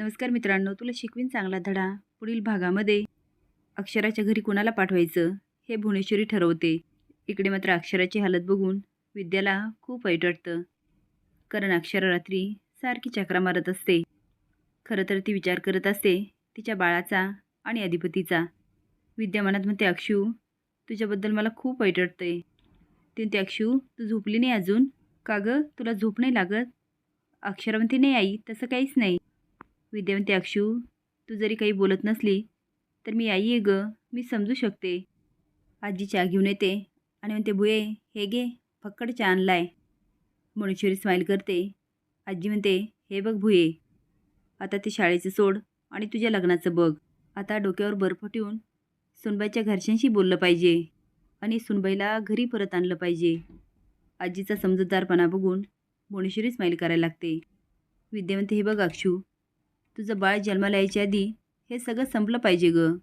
नमस्कार मित्रांनो तुला शिकवीन चांगला धडा. पुढील भागामध्ये अक्षराच्या घरी कोणाला पाठवायचं हे भुवनेश्वरी ठरवते. इकडे मात्र अक्षराची हालत बघून विद्याला खूप वाईट वाटतं. कारण अक्षरा रात्री सारखी चक्रा मारत असते. खरं तर ती विचार करत असते तिच्या बाळाचा आणि अधिपतीचा. विद्या मनात म्हणते अक्षू तुझ्याबद्दल मला खूप वाईट वाटतं ती ते अक्षू तू झोपली नाही अजून? का गं? तुला झोप नाही लागत? अक्षरा म्हणते नाही आई तसं काहीच नाही. विद्या म्हणते अक्षू तू जरी काही बोलत नसली तर मी आई आहे ग मी समजू शकते. आजी चहा घेऊन येते आणि म्हणते बुये हे गे फक्कड चहा आणलाय. मणेश्वरी स्माईल करते. आजी म्हणते हे बघ भुये आता ते शाळेचं सोड आणि तुझ्या लग्नाचं बघ. आता डोक्यावर बर्फ ठेवून सुनबाईच्या घरच्यांशी बोललं पाहिजे आणि सुनबाईला घरी परत आणलं पाहिजे. आजीचा समजूतदारपणा बघून भुवनेश्वरी स्माईल करायला लागते. विद्यावंती हे बघ अक्षू तुझं बाळ जन्माला यायच्या आधी हे सगळं संपलं पाहिजे ग.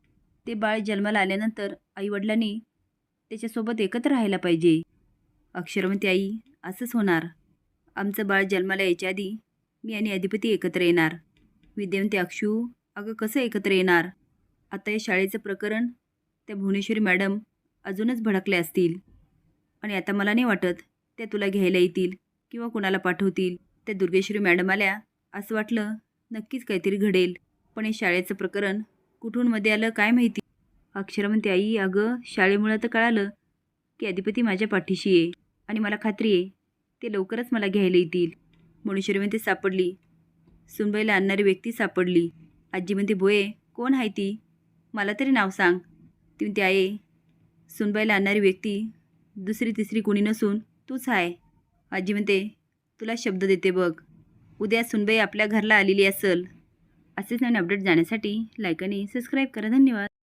ते बाळ जन्माला आल्यानंतर आईवडिलांनी त्याच्यासोबत एकत्र राहायला पाहिजे. अक्षरमती आई असंच होणार. आमचं बाळ जन्माला यायच्या आधी मी आणि अधिपती एकत्र येणार. विद्या अक्षू अगं कसं एकत्र येणार? आता या शाळेचं प्रकरण त्या भुवनेश्वरी मॅडम अजूनच भडकले असतील. आणि आता मला नाही वाटत त्या तुला घ्यायला येतील किंवा कुणाला पाठवतील. त्या दुर्गेश्वरी मॅडम आल्या असं वाटलं नक्कीच काहीतरी घडेल. पण हे शाळेचं प्रकरण कुठून मध्ये आलं काय माहिती? अक्षरा म्हणते आई अगं शाळेमुळं तर कळालं की अधिपती माझ्या पाठीशी आहे आणि मला खात्री आहे ते लवकरच मला घ्यायला येतील. मणेश्वरी म्हणते सापडली. सुनबाईला आणणारी व्यक्ती सापडली. आजी म्हणते बोये कोण आहे ती? मला तरी नाव सांग. ती म्हणते आहे सुनबाईला आणणारी व्यक्ती दुसरी तिसरी कोणी नसून तूच आहे. आजी म्हणते तुला शब्द देते बघ. उद्या सुनबाई आपल्या घरला आलेली असेल. असेच नवीन अपडेट जाण्यासाठी लाईक आणि सबस्क्राईब करा. धन्यवाद.